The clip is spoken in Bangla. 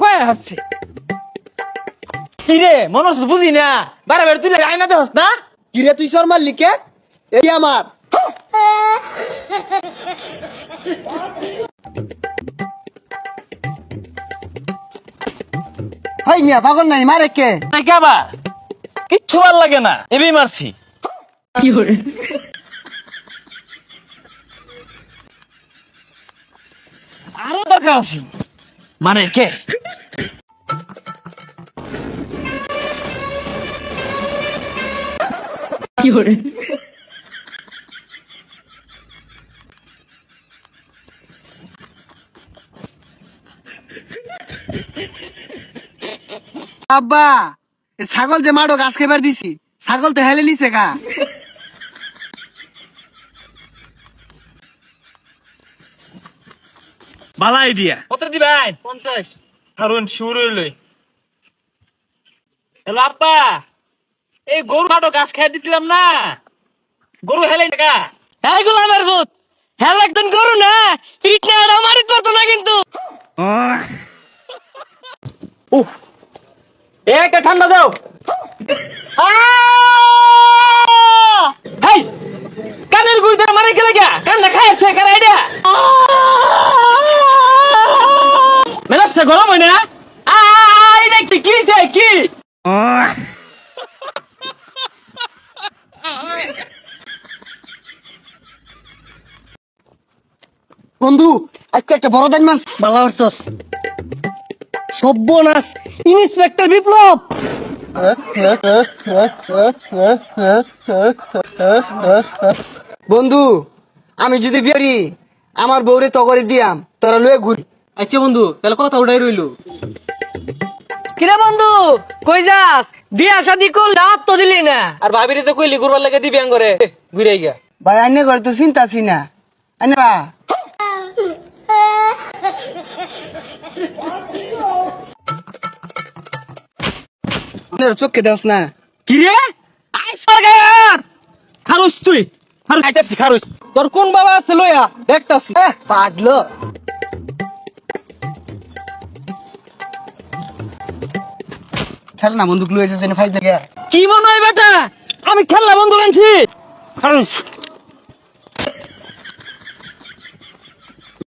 কয়ে আসছে কিরে মনে হচ্ছে বুঝি না? বারবার তুই আয়না দেহস না? কিরে তুই শর্মার লিখে? এই আমার। হাই মিয়া পাগল নাই মারে কে? আবার? কিচ্ছু ভালো লাগে না এমনি মারছি। আরও দরকার আছে। মানে কে? আব্বা ছাগল যে মাডো ঘাস খেবার দিছি। ছাগল তো হেলে নিছে গা। ভালো আইডিয়া কত দিবেন? পঞ্চাশ। হারুন শুরু হ্যালো আব্বা এই গরু কাটো গাছ খেয়ে দিছিলাম না। গরু হেলাই টাকা এই গোলামের ভূত হ্যাঁ একদিন করু না ইট না এটা মারিত পারতো না কিন্তু। এ একটা ঠান্ডা দাও। হেই, কানের গুড়ি ধরে মারে খেলে গা কান্না খাইছে কারা এটা মেলাসটা গরম হয় না? এটা কি কি কি? বন্ধু, আজকে একটা বড় দান মারছে। বালা হরছস। সব্যনাশ ইন্সপেক্টর বিপ্লব। বন্ধু আমি যদি বিয়ারি আমার বউরে তগরে দিয়াম তোরা লয়ে ঘুরি। আচ্ছা বন্ধু তাহলে কথা উঠাই রইল। কিরে বন্ধু কই যাস? বিয়া শাদি কল রাত তো দিলি না। আর ভাবিরে তো কইলি গুরবার লাগে দিবি করে ঘুরে গা ভাই আইনে ঘরে তো চিন্তা আছি না। আইনে বা আপনার চোখকে দেওস না। কি রে? আই সরকার খারুস তুই। খারুস আইতাছি খারুস। তোর কোন বাবা আছে লোয়া দেখতাছি। এহ, পাডলো খেল না বন্দুক লুয়েছে ফাইভ থেকে কি মনে হয় বেটা? আমি খেলনা বন্ধু আনছি। খারুস।